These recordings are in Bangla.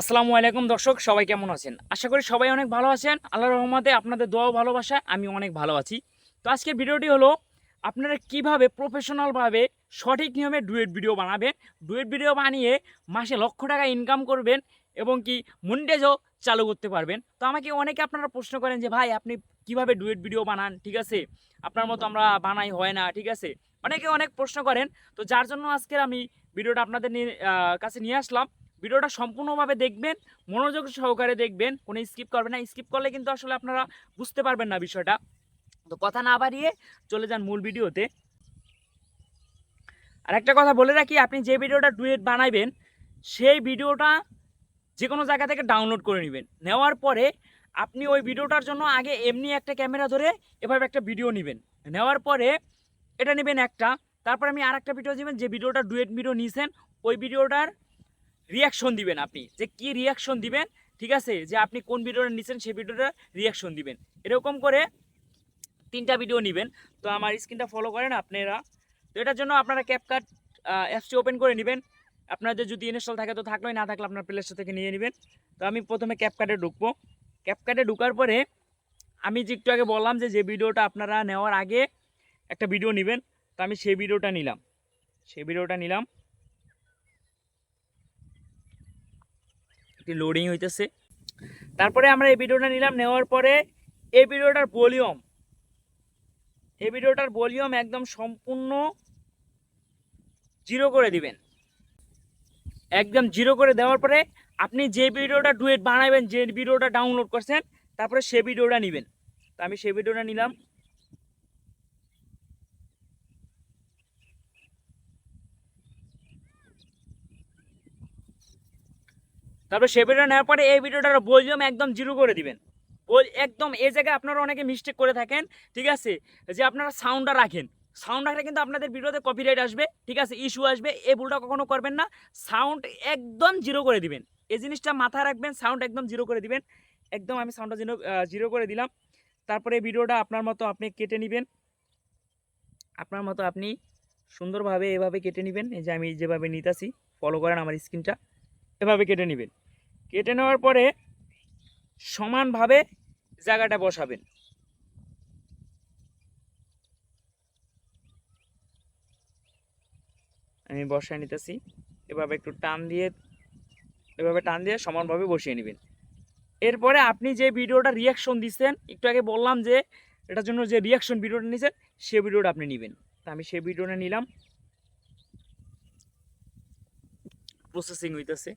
আসসালামু আলাইকুম দর্শক, সবাই কেমন আছেন? আশা করি সবাই অনেক ভালো আছেন। আল্লাহর রহমতে আপনাদের দোয়াও ও ভালোবাসা আমি অনেক ভালো আছি। তো আজকের ভিডিওটি হলো, আপনারা কীভাবে প্রফেশনালভাবে সঠিক নিয়মে ডুয়েট ভিডিও বানাবেন? ডুয়েট ভিডিও বানিয়ে মাসে লক্ষ টাকা ইনকাম করবেন এবং কি মনিটাইজও চালু করতে পারবেন। তো আমাকে অনেকে আপনারা প্রশ্ন করেন যে, ভাই, আপনি কীভাবে ডুয়েট ভিডিও বানান? ঠিক আছে? আপনার মতো আমরা বানাই, হয় না, ঠিক আছে? অনেকে অনেক প্রশ্ন করেন। তো যার জন্য আজকের আমি ভিডিওটা আপনাদের কাছে নিয়ে আসলাম। ভিডিওটা সম্পূর্ণভাবে দেখবেন, মনোযোগ সহকারে দেখবেন, কোনো স্কিপ করবেন না। স্কিপ করলে কিন্তু আসলে আপনারা বুঝতে পারবেন না বিষয়টা। তো কথা না বাড়িয়ে চলে যান মূল ভিডিওতে। আর একটা কথা বলে রাখি, আপনি যে ভিডিওটা ডুয়েট বানাইবেন, সেই ভিডিওটা যে কোনো জায়গা থেকে ডাউনলোড করে নেবেন। নেওয়ার পরে আপনি ওই ভিডিওটার জন্য আগে এমনি একটা ক্যামেরা ধরে এভাবে একটা ভিডিও নেবেন। নেওয়ার পরে এটা নেবেন একটা, তারপর আমি আর একটা ভিডিও দিবেন যে ভিডিওটা ডুয়েট ভিডিও নিয়েছেন, ওই ভিডিওটার রিয়াকশন দিবেন আপনি। যে কি রিয়াকশন দিবেন, ঠিক আছে? যে আপনি কোন ভিডিওটা নিছেন, সেই ভিডিওটা রিয়াকশন দিবেন। এরকম করে তিনটা ভিডিও নেবেন। তো আমার স্ক্রিনটা ফলো করেন আপনারা। তো এটার জন্য আপনারা ক্যাপকাট অ্যাপসটি ওপেন করে নেবেন। আপনাদের যদি ইনস্টল থাকে তো থাকলোই না থাকলে আপনার প্লে স্টোর থেকে নিয়ে নেবেন। তো আমি প্রথমে ক্যাপকাটে ঢুকবো। ক্যাপকাটে ঢুকার পরে আমি যে একটু আগে বললাম যে যে ভিডিওটা আপনারা নেওয়ার আগে একটা ভিডিও নেবেন। তো আমি সেই ভিডিওটা নিলাম। সেই ভিডিওটা নিলাম। একটি লোডিং হইতেছে। তারপরে আমরা এই ভিডিওটা নিলাম, নেওয়ার পরে এই ভিডিওটার ভলিউম এই ভিডিওটার ভলিউম একদম সম্পূর্ণ জিরো করে দিবেন। একদম জিরো করে দেওয়ার পরে আপনি যে ভিডিওটা ডুয়েট বানাবেন যে ভিডিওটা ডাউনলোড করছেন, তারপরে সে ভিডিওটা নেবেন। তো আমি সে ভিডিওটা নিলাম। তারপর সে ভিডিও নেওয়ার পরে এই ভিডিওটার ভলিউম একদম জিরো করে দিবেন। একদম এই জায়গায় আপনারা অনেকে মিস্টেক করে থাকেন, ঠিক আছে? যে আপনারা সাউন্ডটা রাখেন। সাউন্ড রাখলে কিন্তু আপনাদের ভিডিওতে কপিরাইট আসবে, ঠিক আছে? ইস্যু আসবে, এই ভুলটা কখনো করবেন না। সাউন্ড একদম জিরো করে দিবেন। এই জিনিসটা মাথায় রাখবেন সাউন্ড একদম জিরো করে দিবেন। একদম আমি সাউন্ডটা জিরো জিরো করে দিলাম। তারপরে ভিডিওটা আপনার মতো আপনি কেটে নেবেন। আপনার মতো আপনি সুন্দরভাবে এভাবে কেটে নেবেন। এই যে আমি যেভাবে নিতেছি ফলো করেন আমার স্ক্রিনটা এভাবে কেটে নেবেন। কেটে নেওয়ার পরে সমানভাবে জায়গাটা বসাবেন। আমি বসায় নিতেছি। এভাবে একটু টান দিয়ে, এভাবে টান দিয়ে সমানভাবে বসিয়ে নেবেন। এরপরে আপনি যে ভিডিওটা রিয়াকশন দিচ্ছেন, একটু আগে বললাম যে এটার জন্য যে রিয়াকশন ভিডিওটা নিছেন সে ভিডিওটা আপনি নেবেন। তা আমি সেই ভিডিওটা নিলাম। প্রসেসিং হইতেছে।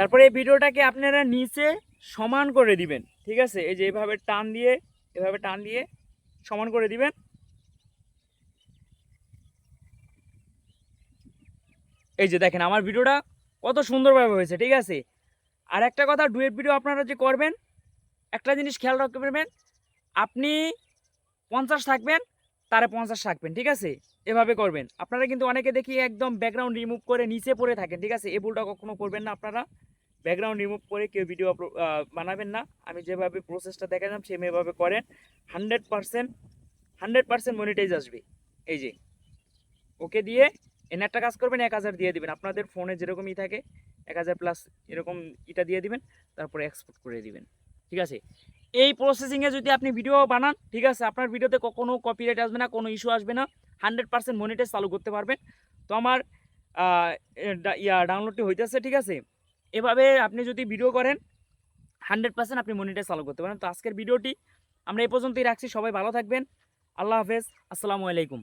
তারপরে এই ভিডিওটাকে আপনারা নিচে সমান করে দিবেন, ঠিক আছে? এই যে এভাবে টান দিয়ে, এভাবে টান দিয়ে সমান করে দিবেন। এই যে দেখেন, আমার ভিডিওটা কত সুন্দরভাবে হয়েছে, ঠিক আছে? আর একটা কথা, ডুয়েট ভিডিও আপনারা যে করবেন, একটা জিনিস খেয়াল রাখবেন, আপনি পঞ্চাশ থাকবেন তারে পঞ্চাশ থাকবেন ঠিক আছে? এভাবে করবেন। আপনারা কিন্তু অনেকে দেখি একদম ব্যাকগ্রাউন্ড রিমুভ করে নিচে পড়ে থাকেন, ঠিক আছে? এই ভুলটা কখনো করবেন না আপনারা। ব্যাকগ্রাউন্ড রিমুভ করে কেউ ভিডিও বানাবেন না। আমি যেভাবে প্রসেসটা দেখালাম সেভাবে করেন। Hundred percent hundred percent monetize আসবে। এই যে, ওকে দিয়ে এনে একটা কাজ করবেন, এক হাজার দিয়ে দিবেন। আপনাদের ফোনে যেরকম ই থাকে, এক হাজার প্লাস এরকম ইটা দিয়ে দিবেন, তারপরে এক্সপোর্ট করে দিবেন, ঠিক আছে? এই প্রসেসিংয়ে যদি আপনি ভিডিও বানান, ঠিক আছে, আপনার ভিডিওতে কোনো কপিরাইট আসবে না, কোনো ইস্যু আসবে না হান্ড্রেড পার্সেন্ট মনিটাইজ চালু করতে পারবেন। তো আমার ইয়া ডাউনলোডটি হইতেছে, ঠিক আছে? এভাবে আপনি যদি ভিডিও করেন হান্ড্রেড পার্সেন্ট আপনি মনিটাইজ চালু করতে পারেন। তো আজকের ভিডিওটি আমরা এই পর্যন্তই রাখছি। সবাই ভালো থাকবেন। আল্লাহ হাফেজ। আসসালামু আলাইকুম।